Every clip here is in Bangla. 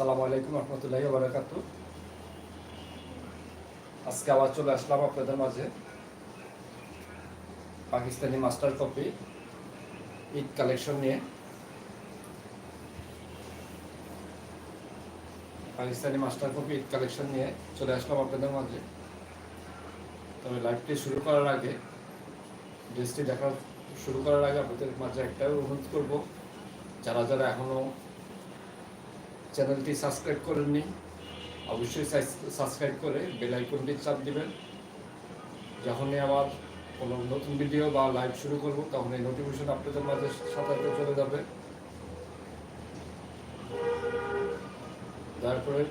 আসসালামু আলাইকুম রহমতুল্লাহি বারাকাতু। আজকে আবার চলে আসলাম আপনাদের মাঝে। Pakistani master copy, Eid collection নিয়ে। Pakistani master copy, Eid collection নিয়ে চলে আসলাম আপনাদের মাঝে। তবে লাইভটি শুরু করার আগে, ড্রেসটি দেখা শুরু করার আগে আপনাদের মাঝে একটাই অনুরোধ করব, যারা যারা এখনও চ্যানেলটি সাবস্ক্রাইব করেননি, অবশ্যই সাবস্ক্রাইব করে বেল আইকনটি চাপ দিবেন। যখনই আবার কোনো নতুন ভিডিও বা লাইভ শুরু করব তখন এই নোটিফিকেশন আপনাদের মাঝে সাথে চলে যাবে। দয়া করে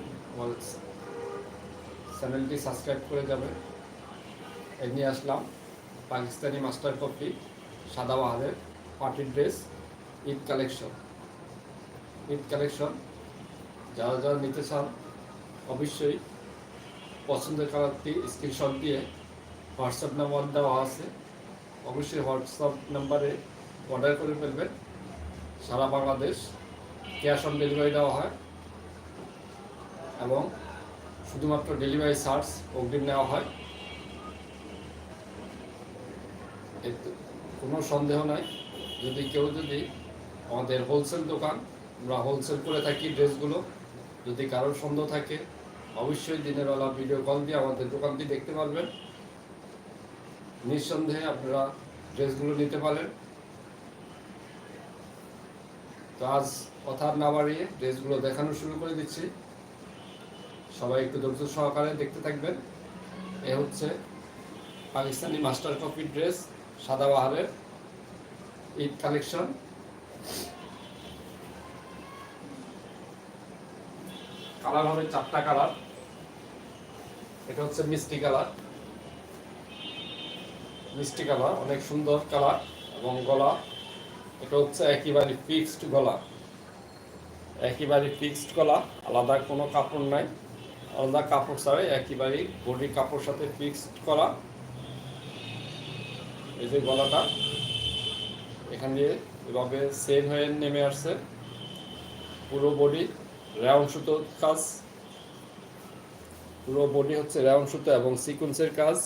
চ্যানেলটি সাবস্ক্রাইব করে যাবে। এই নিয়ে আসলাম, পাকিস্তানি মাস্টার কপি সাদাবাহারের পার্টির dress, Eid collection. Eid collection যারা যারা নিতে চান, অবশ্যই পছন্দের কালারটি স্ক্রিনশট দিয়ে হোয়াটসঅ্যাপ নাম্বার দেওয়া আছে। অবশ্যই হোয়াটসঅ্যাপ নাম্বারে অর্ডার করে ফেলবেন। সারা বাংলাদেশ ক্যাশ অন ডেলিভারি দেওয়া হয় এবং শুধুমাত্র ডেলিভারি চার্জ অগ্রিম নেওয়া হয়। কোনো সন্দেহ নাই। যদি কেউ যদি আমাদের হোলসেল দোকান, আমরা হোলসেল করে থাকি ড্রেসগুলো যদি কারোর সন্দেহ থাকে, অবশ্যই দিনের বেলা ভিডিও কল দিয়ে আমাদের দোকানটি দেখতে পারবেন। নিঃসন্দেহে আপনারা ড্রেসগুলো নিতে পারেন। তো আজ কথা না বাড়িয়ে ড্রেসগুলো দেখানো শুরু করে দিচ্ছি। সবাই একটু ধৈর্য সহকারে দেখতে থাকবেন। এ হচ্ছে পাকিস্তানি মাস্টার কপি ড্রেস সাদাবাহারের ঈদ কালেকশন। কালার হবে চারটা কালার। এটা হচ্ছে মিষ্টি কালার। মিষ্টি কালার, অনেক সুন্দর কালার এবং গলা। এটা হচ্ছে একেবারে ফিক্সড গলা। একেবারে ফিক্সড গলা, আলাদা কোনো কাপড় নাই। আলাদা কাপড় ছাড়াই একেবারে বডি কাপড় সাথে ফিক্সড করা। এই যে গলাটা, এখান দিয়ে এভাবে সেল হয়ে নেমে আসছে। পুরো বডি রাউন্ড সুতো কাজ। পুরো বডি হচ্ছে রাউন্ড সুতো এবং সিকুয়েন্সের কাজ।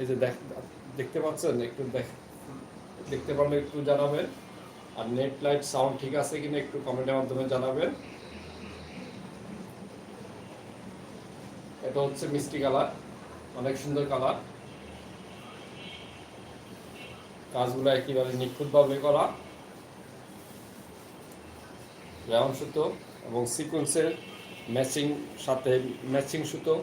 এই যে দেখ, দেখতে পাচ্ছেন? একটু দেখ, দেখতে পারলে একটু জানাবেন। আর নেট লাইট সাউন্ড ঠিক আছে কিনা একটু কমেন্টের মাধ্যমে জানাবেন। এটা হচ্ছে মিষ্টি কালার, অনেক সুন্দর কালার। কাজগুলো একেবারে নিখুঁতভাবে করা। রাউন্ড সুতো এবং সিকোয়েন্সের ম্যাচিং সাথে ম্যাচিং সুতো,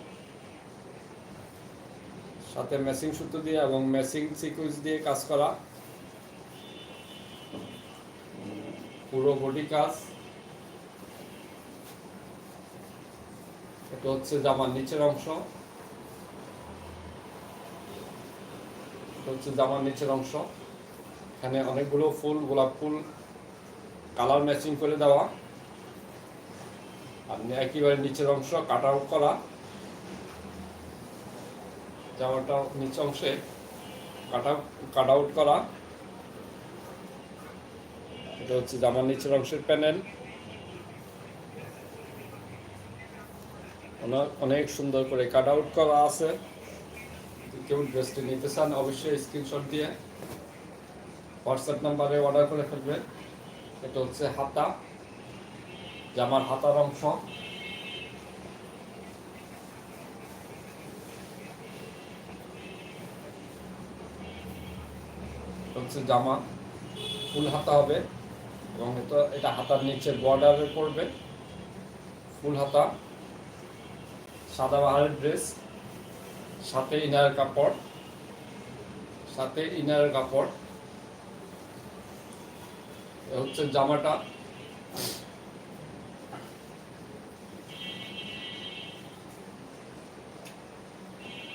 সাথে ম্যাচিং সুতো দিয়ে এবং ম্যাচিং সিকোয়েন্স দিয়ে কাজ করা। পুরো বডি কাজ। এটা হচ্ছে জামার নিচের অংশ। হচ্ছে জামার নিচের অংশ। এখানে অনেকগুলো ফুল, গোলাপ ফুল কালার ম্যাচিং করে দেওয়া। আর একেবারে নিচের অংশ কাট আউট করা। জামাটা নিচে অংশে কাট আউট কাট আউট করা। এটা হচ্ছে জামার নিচের অংশের প্যানেল। অনেক সুন্দর করে কাট আউট করা আছে। কেউ ড্রেসটি নিতে চান অবশ্যই স্ক্রিনশট দিয়ে হোয়াটসঅ্যাপ নাম্বারে অর্ডার করে ফেলবেন এটা হচ্ছে হাতা, জামার হাতার অংশ। হচ্ছে জামা, ফুল হাতা হবে এবং এটা এটা হাতার নিচে বর্ডারে পড়বে। ফুল হাতা, সাদা বাহারের ড্রেস সাথে ইনার কাপড়, সাথে ইনার কাপড়। হচ্ছে জামাটা।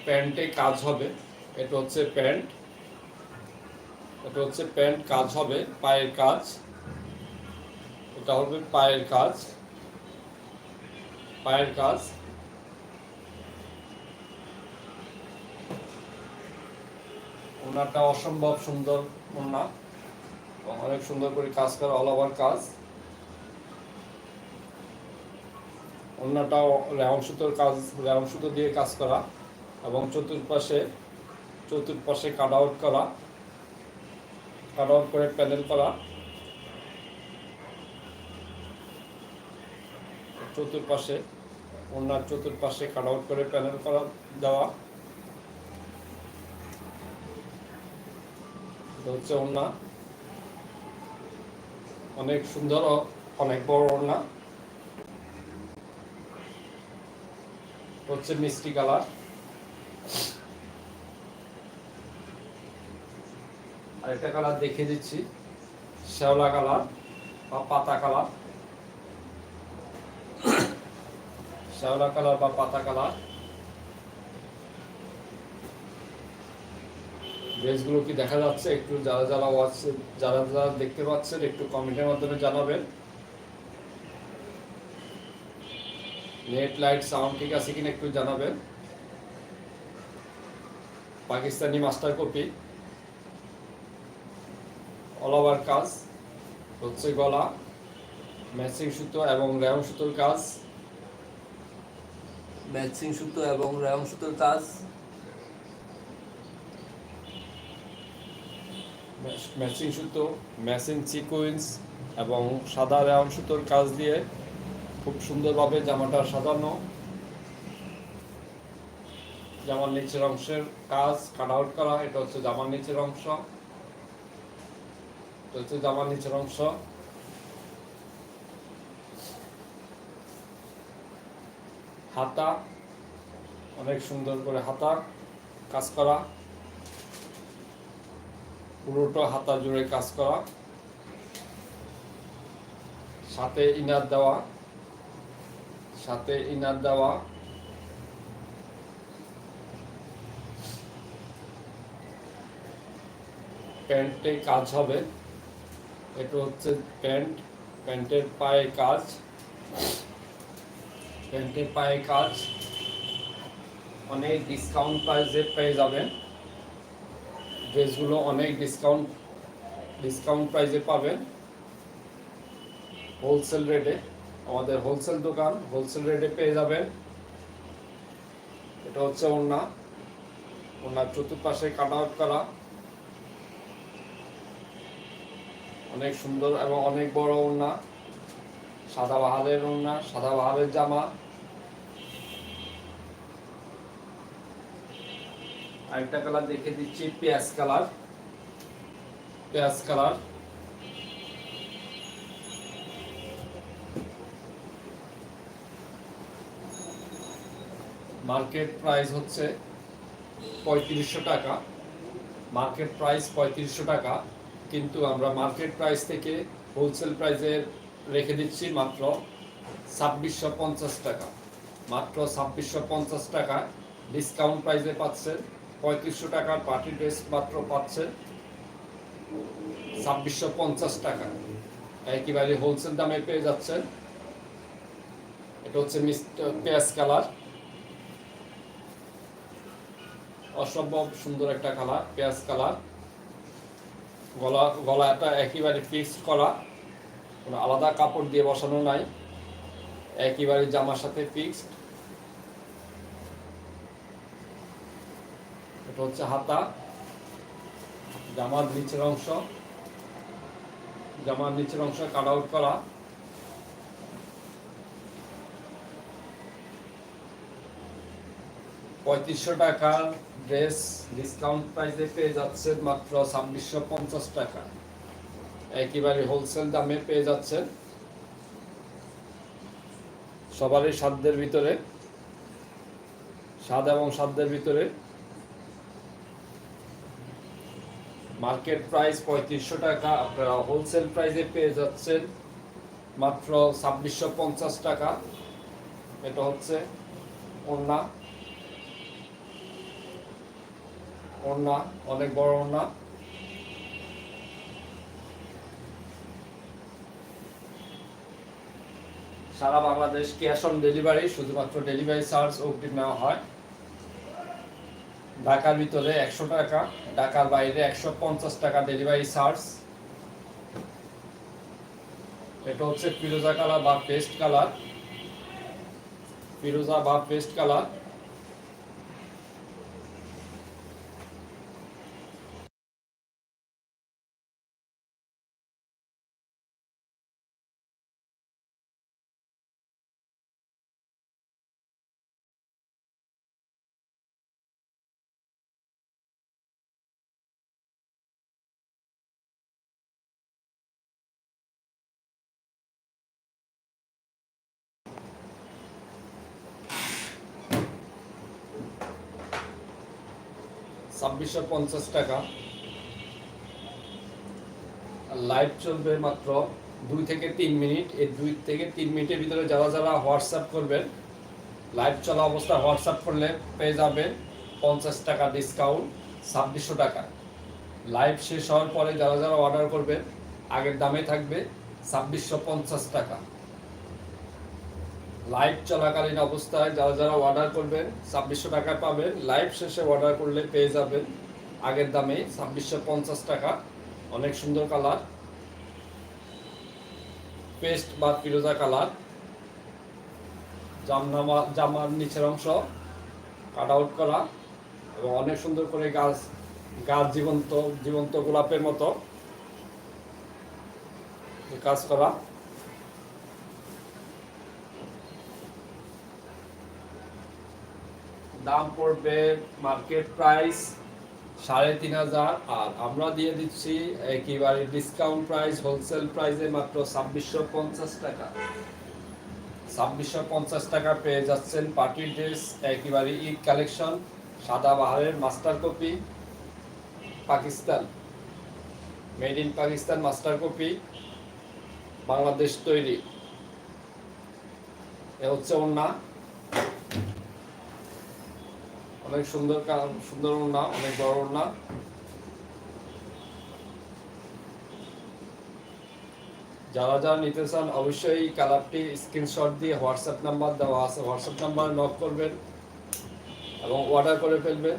প্যান্টে কাজ হবে। এটা হচ্ছে প্যান্ট। এটা হচ্ছে প্যান্ট, কাজ হবে, পায়ের কাজ। এটা হবে পায়ের কাজ। পায়ের কাজ। ওনাটা অসম্ভব সুন্দর ওনা অনেক সুন্দর করে কাজ করা অল ওভার কাজ। অন্যটাও রেওয়ান সুতোর কাজ রেওয়ান সুতো দিয়ে কাজ করা এবং চতুর্পাশে চতুর্পাশে কাট আউট করা কাট আউট করে প্যানেল করা। চতুর্পাশে, ওনার চতুর্পাশে কাট আউট করে প্যানেল করা, দেওয়া। হচ্ছে ওনা। অনেক সুন্দর অনেক বড় ওনা হচ্ছে মিষ্টি কালার। আরেকটা কালার দেখে দিচ্ছি, শ্যাওলা কালার বা পাতা কালার। শ্যাওলা কালার বা পাতা কালার। ড্রেসগুলো কি দেখা যাচ্ছে? একটু যারা যারা ওয়াচ যারা যারা দেখতে পাচ্ছেন, একটু কমেন্টের মাধ্যমে জানাবেন। নেট লাইট সাউন্ড ঠিক আছে কিনা একটু জানাবেন। Pakistani master copy all over কাজ। হচ্ছে গলা। ম্যাচিং সুতো এবং রেয়ন সুতোর কাজ। ম্যাচিং সুতো এবং রেয়ন সুতোর কাজ। ম্যাচিং সুতো ম্যাচিং সিকুয়েন্স এবং সাদা রেয়ন সুতোর কাজ দিয়ে খুব সুন্দরভাবে জামাটা সাজানো। জামার নিচের অংশের কাজ কাট আউট করা, এটা হচ্ছে জামার নিচের অংশ। এটা হচ্ছে জামার নিচের অংশ। হাতা, অনেক সুন্দর করে হাতা কাজ করা। পুরোটা হাতা জুড়ে কাজ করা। সাথে ইনার দেওয়া। সাথে ইনার দেওয়া। প্যান্টে কাজ হবে। এটা হচ্ছে প্যান্ট। প্যান্টের পায়ে কাজ। প্যান্টের পায়ে কাজ। অনেক ডিসকাউন্ট প্রাইসে পেয়ে যাবেন। ড্রেসগুলো অনেক ডিসকাউন্ট ডিসকাউন্ট প্রাইসে পাবেন। হোলসেল রেটে আমাদের হোলসেল দোকান হোলসেল রেটে পেয়ে যাবেন। এটা হচ্ছে ওড়না। ওনার চতুর্পাশে কাট আউট করা। অনেক সুন্দর এবং অনেক বড় ওড়না। সাদা বাহালের ওড়না, সাদা বাহালের জামা। আরেকটা কালার দেখে দিচ্ছি, পেঁয়াজ কালার পেঁয়াজ কালার মার্কেট প্রাইস হচ্ছে পঁয়ত্রিশশো টাকা। মার্কেট প্রাইস পঁয়ত্রিশশো টাকা, কিন্তু আমরা মার্কেট প্রাইস থেকে হোলসেল প্রাইসে রেখে দিচ্ছি মাত্র ছাব্বিশশো পঞ্চাশ টাকা। মাত্র ছাব্বিশশো পঞ্চাশ টাকা ডিসকাউন্ট প্রাইসে পাচ্ছেন পঁয়ত্রিশশো টাকার পার্টি ড্রেস মাত্র পাচ্ছেন ছাব্বিশশো পঞ্চাশ টাকা। একেবারে হোলসেল দামে পেয়ে যাচ্ছেন। এটা হচ্ছে মিস্টার পেঁয়াজ কালার। অসম্ভব সুন্দর একটা কালার, পেঁয়াজ কালার। গলা গলা গলাটা একেবারে ফিক্সড করা। কোনো আলাদা কাপড় দিয়ে বসানো নাই। একেবারে জামার সাথে ফিক্সড এটা হচ্ছে হাতা, জামার নিচের অংশ। জামার নিচের অংশ কাট আউট করা। পঁয়ত্রিশশো টাকার ড্রেস ডিসকাউন্ট প্রাইসে পেয়ে যাচ্ছে মাত্র ছাব্বিশশো পঞ্চাশ টাকা। একেবারে হোলসেল দামে পেয়ে যাচ্ছেন। সবারই সাধ্যের ভিতরে। স্বাদ এবং সাধ্যের ভিতরে। মার্কেট প্রাইস পঁয়ত্রিশশো টাকা, আপনারা হোলসেল প্রাইসে পেয়ে যাচ্ছেন মাত্র ছাব্বিশশো পঞ্চাশ টাকা। এটা হচ্ছে ওড়না। ওড়না, অনেক বড় ওড়না। সারা বাংলাদেশ ক্যাশ অন ডেলিভারি, শুধুমাত্র ডেলিভারি চার্জ অগ্রিম নেওয়া হয়। ঢাকার ভিতরে একশো টাকা, ঢাকার বাইরে একশো পঞ্চাশ টাকা ডেলিভারি চার্জ এটা হচ্ছে পিরোজা কালার বা পেস্ট কালার। পিরোজা বা পেস্ট কালার। ছাব্বিশশো পঞ্চাশ টাকা। লাইভ চলবে মাত্র দুই থেকে তিন মিনিট। এই দুই থেকে তিন মিনিটের ভিতরে যারা যারা হোয়াটসঅ্যাপ করবেন লাইভ চলা অবস্থা হোয়াটসঅ্যাপ করলে পেয়ে যাবেন পঞ্চাশ টাকা ডিসকাউন্ট ছাব্বিশশো টাকা। লাইভ শেষ হওয়ার পরে যারা যারা অর্ডার করবেন, আগের দামে থাকবে ছাব্বিশশো পঞ্চাশ টাকা। লাইভ চলাকালীন অবস্থায় যারা যারা অর্ডার করবেন, ছাব্বিশশো টাকায় পাবেন। লাইভ শেষে অর্ডার করলে পেয়ে যাবেন। আগের দামে ছাব্বিশশো পঞ্চাশ টাকা। অনেক সুন্দর কালার। পেস্ট বা পিরোজা কালার। জামনামা, জামার নিচের অংশ কাট আউট করা এবং অনেক সুন্দর করে গাছ গাছ জীবন্ত জীবন্ত গোলাপের মতো। কাজ করা। দাম পড়বে মার্কেট প্রাইস সাড়ে তিন হাজার, আর আমরা দিয়ে দিচ্ছি একেবারে ডিসকাউন্ট প্রাইস হোলসেল প্রাইসে মাত্র ছাব্বিশশো পঞ্চাশ টাকা। ছাব্বিশশো পঞ্চাশ টাকা পেয়ে যাচ্ছেন পার্টি ড্রেস একেবারে ঈদ কালেকশন সাদা বাহারের master copy Pakistan. Made in Pakistan master copy Bangladesh তৈরি। এ হচ্ছে ওন্না অনেক সুন্দর সুন্দর ওড়না, অনেক বড় ওড়না। যারা যারা নিতে চান, অবশ্যই কালারটি স্ক্রিনশট দিয়ে হোয়াটসঅ্যাপ নাম্বার দেওয়া আছে। হোয়াটসঅ্যাপ নাম্বার নক করবেন এবং অর্ডার করে ফেলবেন।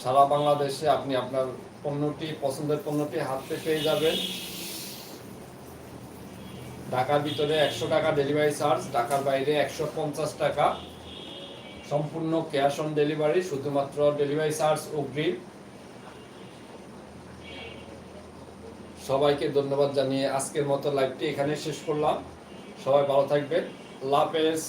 সারা বাংলাদেশে আপনি আপনার পণ্যটি, পছন্দের পণ্যটি হাতে পেয়ে যাবেন। ঢাকার ভিতরে একশো টাকা ডেলিভারি চার্জ ঢাকার বাইরে একশো পঞ্চাশ টাকা। সম্পূর্ণ ক্যাশ অন ডেলিভারি শুধুমাত্র ডেলিভারি চার্জ অগ্রিম সবাইকে ধন্যবাদ জানিয়ে আজকের মতো লাইভটি এখানে শেষ করলাম। সবাই ভালো থাকবেন। হাফেজ।